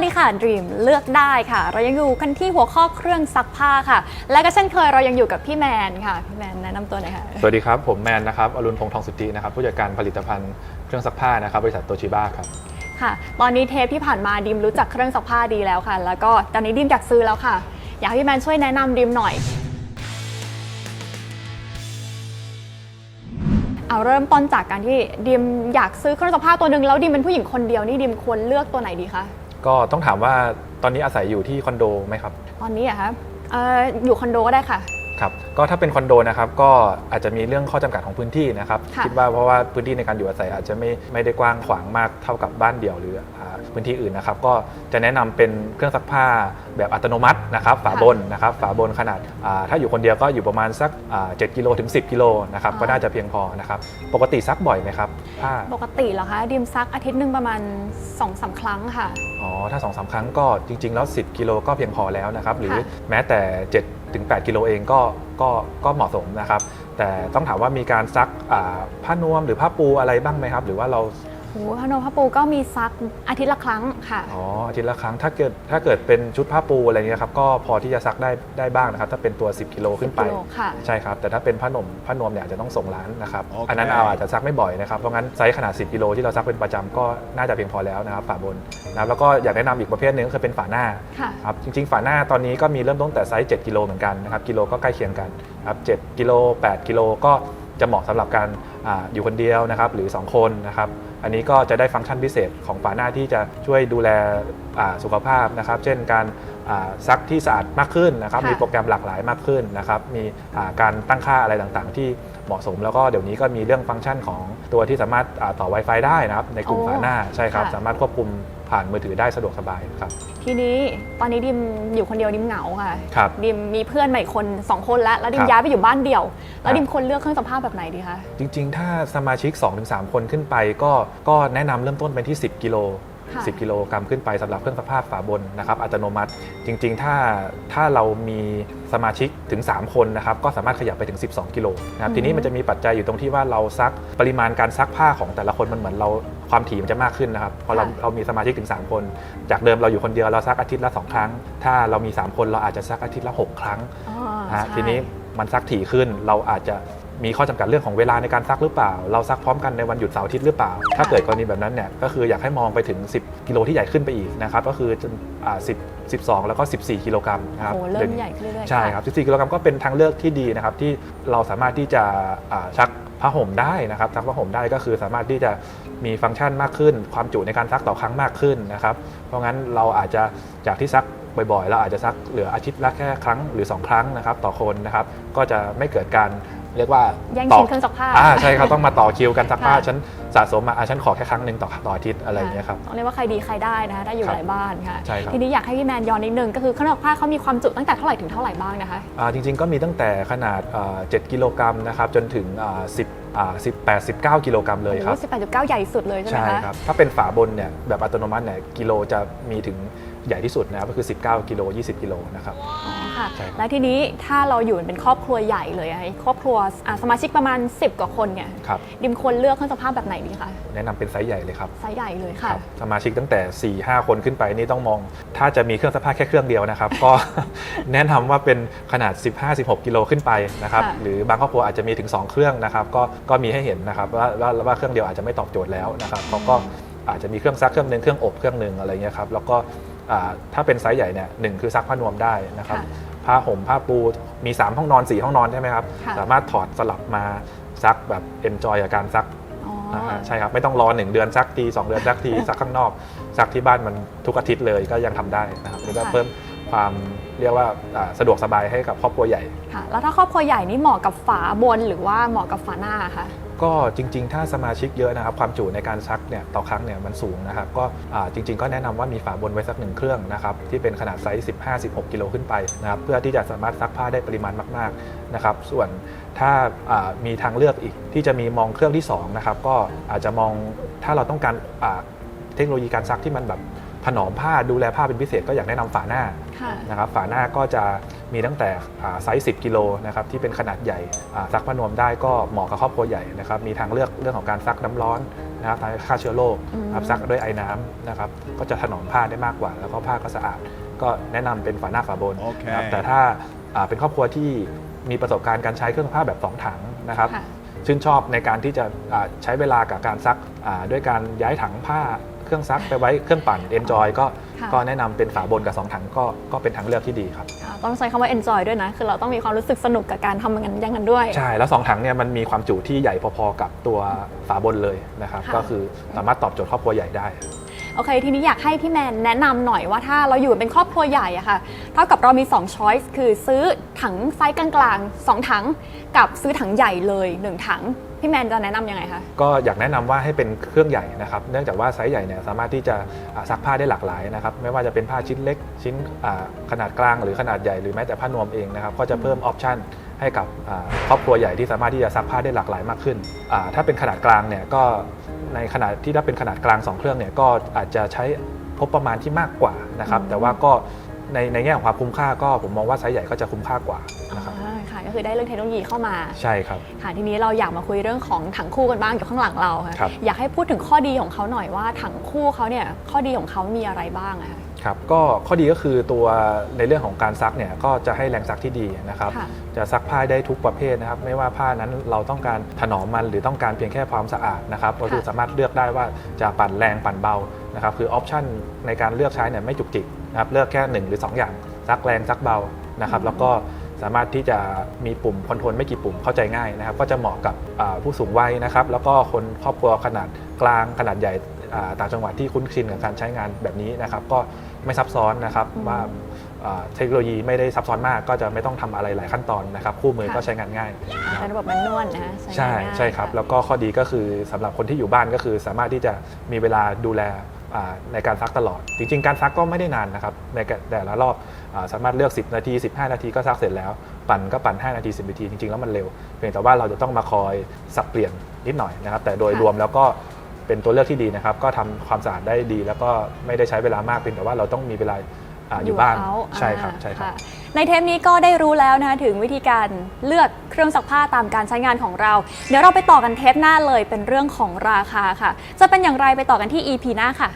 วัสดีค่ะ Dream เลือกได้ค่ะ เรายังอยู่กันที่หัวข้อเครื่องซักผ้าค่ะ และก็เช่นเคยเรายังอยู่กับพี่แมนค่ะ พี่แมนแนะนำตัวหน่อยค่ะ สวัสดีครับ ผมแมนนะครับ อรุณพงษ์ทองสุทธินะครับ ผู้จัดการผลิตภัณฑ์เครื่องซักผ้านะครับ บริษัทโตชิบ้าครับ ค่ะ ตอนนี้เทปที่ผ่านมาดิมรู้จักเครื่องซักผ้าดีแล้วค่ะ แล้วก็ตอนนี้ดิมอยากซื้อแล้วค่ะ อยากให้พี่แมนช่วยแนะนำดิมหน่อย เอาเริ่มต้นจากการที่ดิมอยากซื้อเครื่องซักผ้าตัวหนึ่งแล้วดิมเป็นผู้หญิงคนเดียวนี่ดิมควรเลือกตัวไหนดีคะ ก็ต้องถามว่าตอนนี้อาศัยอยู่ที่คอนโดไหมครับ ตอนนี้อะคะเอ่ออยู่คอนโดก็ได้ค่ะ ครับก็ถ้าเป็นคอนโดนะครับก็อาจจะมีเรื่องข้อจำกัดของพื้นที่นะครับค่ะ คิดว่าเพราะว่าพื้นที่ในการอยู่อาศัยอาจจะไม่ไม่ได้กว้างขวางมากเท่ากับบ้านเดี่ยวหรืออ่าพื้นที่อื่นนะครับก็จะแนะนำเป็นเครื่องซักผ้าแบบอัตโนมัตินะครับฝาบนนะครับฝาบนขนาดอ่าถ้าอยู่คนเดียวก็อยู่ประมาณสักอ่า7กิโลถึง 10กิโลนะครับก็น่าจะเพียงพอนะครับปกติซักบ่อยไหมครับผ้า ปกติเหรอคะดิมซักอาทิตย์หนึ่งประมาณ2อสาครั้งค่ะ อ๋อ ถ้า2อสาครั้งก็จริง ๆ แล้ว 10 กิโลก็เพียงพอแล้วนะครับ หรือค่ะแม้แต่ 7 ถึง 8 กิโลเองก็ก็ก็เหมาะสมนะครับ แต่ต้องถามว่ามีการซักผ้านวมหรือผ้าปูอะไรบ้างไหมครับ หรือว่าเรา พนมพระปูก็มีซักอาทิตย์ละครั้งค่ะ อ๋ออาทิตย์ละครั้งถ้าเกิดถ้าเกิดเป็นชุดผ้าปูอะไรเงี้ยครับก็พอที่จะซักได้ได้บ้างนะครับถ้าเป็นตัว 10กิโลขึ้นไปกิโลค่ะ ใช่ครับ แต่ถ้าเป็นผ้านมผ้านวมเนี่ยอาจจะต้องส่งร้านนะครับโอเค อันนั้นเอาอาจจะซักไม่บ่อยนะครับเพราะงั้นไซส์ขนาด 10กิโลที่เราซักเป็นประจำก็น่าจะเพียงพอแล้วนะครับฝาบนนะครับแล้วก็อยากแนะนำอีกประเภทหนึงก็คือเป็นฝาหน้า ค่ะ ครับจริงๆ ฝาหน้าตอนนี้ก็มีเริ่มต้นแต่ไซส์ 7 กิโลเหมือนกันนะครับกิโลก็ใกล้เคียงกันครับ7กิโล8กิโลก็จะเหมาะสำหรับการ อาอยู่คนเดียวนะครับหรือ 2 คนนะครับอันนี้ก็จะได้ฟังก์ชันพิเศษของฝาหน้าที่จะช่วยดูแลอ่าสุขภาพนะครับ เช่นการอ่าซักที่สะอาดมากขึ้นนะครับค่ะมีโปรแกรมหลากหลายมากขึ้นนะครับ มีอ่าการตั้งค่าอะไรต่างๆ ที่เหมาะสม แล้วก็เดี๋ยวนี้ก็มีเรื่องฟังก์ชันของตัวที่สามารถอ่าต่อ Wi-Fi ได้นะครับ ในกลุ่มโอ้ฝาหน้าใช่ครับค่ะสามารถควบคุม ผ่านมือถือได้สะดวกสบายครับ ทีนี้ตอนนี้ดิมอยู่คนเดียวดิมเหงาค่ะครับดิมมีเพื่อนใหม่คนสองคนแล้วแล้วดิมครับย้ายไปอยู่บ้านเดี่ยว แล้ครัวบดิมควรเลือกเครื่องซักผ้าแบบไหนดีคะ จริงๆ ถ้าสมาชิก 2-3 คนขึ้นไปก็ก็แนะนำเริ่มต้นเป็นที่ 10 กิโล ค่ะ10 กิโลกรัมขึ้นไปสำหรับเครื่องซักผ้าฝาบนนะครับอัตโนมัติจริงๆ ถ้าถ้าเรามีสมาชิกถึง 3 คนนะครับก็สามารถขยับไปถึง 12 กิโลนะครับอืม ทีนี้มันจะมีปัจจัยอยู่ตรงที่ว่าเราซักปริมาณการซักผ้าของแต่ละคนมันเหมือนเราความถี่มันจะมากขึ้นนะครับพอเราเรามีสมาชิกถึง 3 คน จากเดิมเราอยู่คนเดียวเราซักอาทิตย์ละสองครั้ง ถ้าเรามี 3 คนเราอาจจะซักอาทิตย์ละหกครั้งอ๋อนะฮะใช่ ทีนี้มันซักถี่ขึ้นเราอาจจะ มีข้อจำกัดเรื่องของเวลาในการซักหรือเปล่า เราซักพร้อมกันในวันหยุดเสาร์อาทิตย์หรือเปล่า ถ้าเกิดกรณีแบบนั้นเนี่ยก็คืออยากให้มองไปถึง 10 กิโลที่ใหญ่ขึ้นไปอีกนะครับก็คือจนอ่า10 12 แล้วก็ 14 กิโลกรัมนะครับโอ้เริ่ดี๋ยมวนี้ใหญ่ขึ้นเรื่อยๆใช่ครับ 14 กิโลกรัมก็เป็นทางเลือกที่ดีนะครับที่เราสามารถที่จะอ่าซักผ้าห่มได้นะครับซักผ้าห่มได้ก็คือสามารถที่จะมีฟังก์ชันมากขึ้น ความจุในการซักต่อครั้งมากขึ้นนะครับ เพราะงั้นเราอาจจะจากที่ซักบ่อยๆ เราอาจจะซักเหลืออาทิตย์ละแค่ครั้งหรือ 2 ครั้งนะครับต่อคนนะครับ ก็จะไม่เกิดการ เรียกว่าแย่งต่ชิงเครื่องซักผ้าอ่าใช่ครับต้องมาต่อคิวกันซักผ้าค่ะฉันสะสมมาอะฉันขอแค่ครั้งหนึ่งต่อต่ออาทิตย์อะไรอย่างเงี้ยครับต้องเรียกว่าใครดีใครได้นะคะถ้าอยู่ครับหลายบ้านค่ะใช่ครับทีนี้อยากให้พี่แมนย้อนนิดนึงก็คือเครื่องซักผ้าเขามีความจุตั้งแต่เท่าไหร่ถึงเท่าไหร่บ้างนะคะอ่าจริง ๆก็มีตั้งแต่ขนาดอ่า7กิโลกรัมนะครับจนถึงอ่า10อ่า18 19 กิโลกรัมเลยครับโอ้สิบแปดจุดเก้าใหญ่สุดเลยใช่ไหมใช่คะครับ ถ้าเป็นฝาบนเนี่ยแบบอัตโนมัติเนี่ยกิโลจะมีถึงใหญ่ที่สุดนะครับก็คือ 19 กิโล 20 กิโลนะครับอ๋อ ค่ะ ใช่ครับ แล้วทีนี้ถ้าเราอยู่เป็นครอบครัวใหญ่เลยอะครอบครัวอะสมาชิกประมาณ 10 กว่าคนเนี่ยครับ ดิมควรเลือกเครื่องซักผ้าแบบไหนดีคะแนะนำเป็นไซส์ใหญ่เลยครับไซส์ใหญ่เลยค่ะ ครับสมาชิกตั้งแต่4 5คนขึ้นไปนี่ต้องมอง ถ้าจะมีเครื่องซักผ้าแค่เครื่องเดียวนะครับ ก็ แนะนำว่าเป็นขนาด 15-16 กิโลขึ้นไปนะครับ ค่ะ หรือบางครอบครัวอาจจะมีถึง 2 เครื่องนะครับ ก็ก็มีให้เห็นนะครับว่าว่าว่าเครื่องเดียวอาจจะไม่ตอบโจทย์แล้วนะครับเขาก็อาจจะมีเครื่องซักเครื่องหนึ่งเครื่องอบเครื่องหนึ่งอะไรเงี้ยครับแล้วก็อ่าถ้าเป็นไซส์ใหญ่เนี่ยหนึ่งคือซักผ้านวมได้นะครับ ค่ะ ผ้าห่มผ้าปู มี 3 ห้องนอน 4 ห้องนอนใช่ไหมครับ ค่ะ สามารถถอดสลับมาซักแบบเอนจอยกับการซักอ๋อออ่าฮะใช่ครับ ไม่ต้องรอ 1 เดือนซักที 2 เดือนซักที ซักข้างนอก ซักที่บ้านมันทุกอาทิตย์เลยก็ยังทำได้นะครับนี่ก็ค่ะเพิ่มความเรียกว่าอ่าสะดวกสบายให้กับครอบครัวใหญ่ ค่ะ แล้วถ้าครอบครัวใหญ่นี่เหมาะกับฝาบนหรือว่าเหมาะกับฝาหน้าคะ ก็จริง ๆ ถ้าสมาชิกเยอะนะครับความจุในการซักเนี่ยต่อครั้งเนี่ยมันสูงนะครับก็อ่าจริง ๆ ก็แนะนำว่ามีฝาบนไว้สักหนึ่งเครื่องนะครับที่เป็นขนาดไซส์ 15-16 กิโลขึ้นไปนะครับเพื่อที่จะสามารถซักผ้าได้ปริมาณมากๆนะครับส่วนถ้าอ่ามีทางเลือกอีกที่จะมีมองเครื่องที่สองนะครับก็อาจจะมองถ้าเราต้องการอ่าเทคโนโลยีการซักที่มันแบบถนอมผ้าดูแลผ้าเป็นพิเศษก็อยากแนะนำฝาหน้าค่ะนะครับฝาหน้าก็จะ มีตั้งแต่อ่าไซส์ 10 กิโลนะครับที่เป็นขนาดใหญ่อ่าซักผ้านวมได้ก็เหมาะกับครอบครัวใหญ่นะครับมีทางเลือกเรื่องของการซักน้ำร้อนนะครับทำให้ฆ่าเชื้อโรคอืมนะครับซักด้วยไอ้น้ำนะครับก็จะถนอมผ้าได้มากกว่า แล้วก็ผ้าก็สะอาด ก็แนะนำเป็นฝาหน้าฝาบนโอเคนะครับแต่ถ้าอ่าเป็นครอบครัวที่มีประสบการณ์การใช้เครื่องซักผ้าแบบสองถังนะครับค่ะชื่นชอบในการที่จะอ่าใช้เวลากับการซักอ่าด้วยการย้ายถังผ้า เครื่องซักไปไว้เครื่องปั่น Enjoy ก็ค่ะ ก็แนะนำเป็นฝาบนกับ2ถังก็ก็เป็นทางเลือกที่ดีครับ อ่าต้องใช้คำว่า enjoy ด้วยนะ คือเราต้องมีความรู้สึกสนุกกับการทำอย่างนั้นอย่างนั้นด้วย ใช่ แล้ว2ถังเนี่ยมันมีความจุที่ใหญ่พอๆกับตัวฝาบนเลยนะครับค่ะ ก็คือสามารถตอบโจทย์ครอบครัวใหญ่ได้ โอเค ทีนี้อยากให้พี่แมนแนะนำหน่อยว่าถ้าเราอยู่เป็นครอบครัวใหญ่อะค่ะ เท่ากับเรามี2ช้อยส์คือซื้อถังไซส์กลางๆ2ถังกับซื้อถังใหญ่เลย 1 ถังพี่แมนจะแนะนำยังไงคะก็อยากแนะนำว่าให้เป็นเครื่องใหญ่นะครับ เนื่องจากว่าไซส์ใหญ่เนี่ยสามารถที่จะซักผ้าได้หลากหลายนะครับ ไม่ว่าจะเป็นผ้าชิ้นเล็กชิ้นขนาดกลางหรือขนาดใหญ่หรือแม้แต่ผ้านวมเองนะครับ ก็จะเพิ่มออปชั่น ให้กับอ่าครอบครัวใหญ่ที่สามารถที่จะซักผ้าได้หลากหลายมากขึ้นอ่าถ้าเป็นขนาดกลางเนี่ยก็ในขนาดที่ถ้าเป็นขนาดกลางสองเครื่องเนี่ยก็อาจจะใช้งบประมาณที่มากกว่านะครับอืมแต่ว่าก็ในในแง่ของความคุ้มค่าก็ผมมองว่าไซส์ใหญ่ก็จะคุ้มค่ากว่านะครับอ่าค่ะก็คือได้เรื่องเทคโนโลยีเข้ามาใช่ครับค่ะทีนี้เราอยากมาคุยเรื่องของถังคู่กันบ้างอยู่ข้างหลังเราค่ะครับอยากให้พูดถึงข้อดีของเขาหน่อยว่าถังคู่เขาเนี่ยข้อดีของเขามีอะไรบ้างอะ คะครับก็ข้อดีก็คือตัวในเรื่องของการซักเนี่ยก็จะให้แรงซักที่ดีนะครับ ค่ะ จะซักผ้าได้ทุกประเภทนะครับ ไม่ว่าผ้านั้นเราต้องการถนอมมันหรือต้องการเพียงแค่ความสะอาดนะครับก็คือสามารถเลือกได้ว่าจะปั่นแรงปั่นเบานะครับคือออปชันในการเลือกใช้เนี่ยไม่จุกจิกนะครับเลือกแค่1หรือ2อย่างซักแรงซักเบานะครับอืมแล้วก็สามารถที่จะมีปุ่มคอนโทรลไม่กี่ปุ่มเข้าใจง่ายนะครับ ก็จะเหมาะกับอ่าผู้สูงวัยนะครับ แล้วก็คนครอบครัวขนาดกลางขนาดใหญ่อ่าต่างจังหวัดที่คุ้นชินกับการใช้งานแบบนี้นะครับ ก็ ไม่ซับซ้อนนะครับอืมว่าอ่าเทคโนโลยีไม่ได้ซับซ้อนมาก ก็จะไม่ต้องทำอะไรหลายขั้นตอนนะครับ คู่มือค่ะก็ใช้งานง่ายเป็นระบบแมนนวลนะคะใช่งานง่ายใช่ครับ แล้วก็ข้อดีก็คือสำหรับคนที่อยู่บ้านก็คือ สามารถที่จะมีเวลาดูแลอ่าในการซักตลอด จริง ๆ การซักก็ไม่ได้นานนะครับในแต่ละรอบอาสามารถเลือก 10 นาที 15 นาทีก็ซักเสร็จแล้ว ปั่นก็ปั่น 5 นาที 10 นาที จริง ๆ แล้วมันเร็ว เพียงแต่ว่าเราจะต้องมาคอยสับเปลี่ยนนิดหน่อยนะครับ แต่โดยค่ะรวมแล้วก็ เป็นตัวเลือกที่ดีนะครับ ก็ทำความสะอาดได้ดี แล้วก็ไม่ได้ใช้เวลามากเพียงแต่ว่าเราต้องมีเวลาอาอยู่บ้านกับเขใช่ครับอ่าใช่ครับะในเทปนี้ก็ได้รู้แล้วนะคะถึงวิธีการเลือกเครื่องซักผ้าตามการใช้งานของเรา เดี๋ยวเราไปต่อกันเทปหน้าเลยเป็นเรื่องของราคาค่ะ จะเป็นอย่างไรไปต่อกันที่ EP หน้าค่ะ